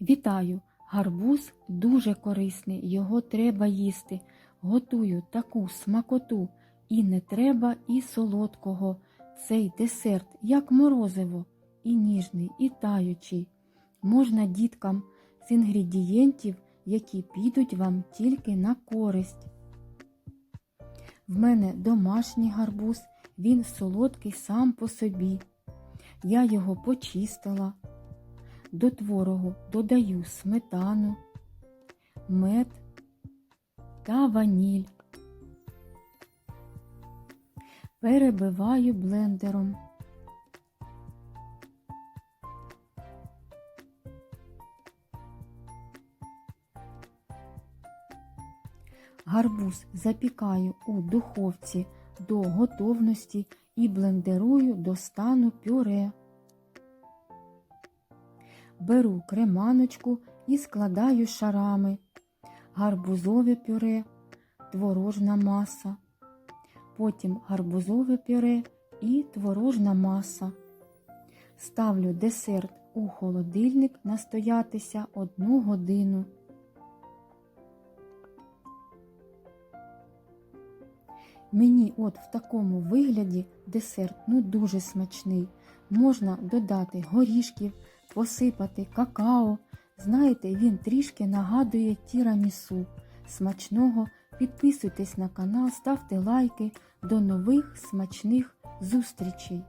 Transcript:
Вітаю! Гарбуз дуже корисний, його треба їсти. Готую таку смакоту, і не треба і солодкого. Цей десерт, як морозиво, і ніжний, і таючий. Можна діткам з інгредієнтів, які підуть вам тільки на користь. В мене домашній гарбуз, він солодкий сам по собі. Я його почистила. До творогу додаю сметану, мед та ваніль. Перебиваю блендером. Гарбуз запікаю у духовці до готовності і блендерую до стану пюре. Беру креманочку і складаю шарами, гарбузове пюре, творожна маса, потім гарбузове пюре і творожна маса. Ставлю десерт у холодильник настоятися одну годину. Мені от в такому вигляді десерт ну дуже смачний. Можна додати горішків, посипати какао. Знаєте, він трішки нагадує тірамісу. Смачного підписуйтесь на канал, ставте лайки. До нових смачних зустрічей!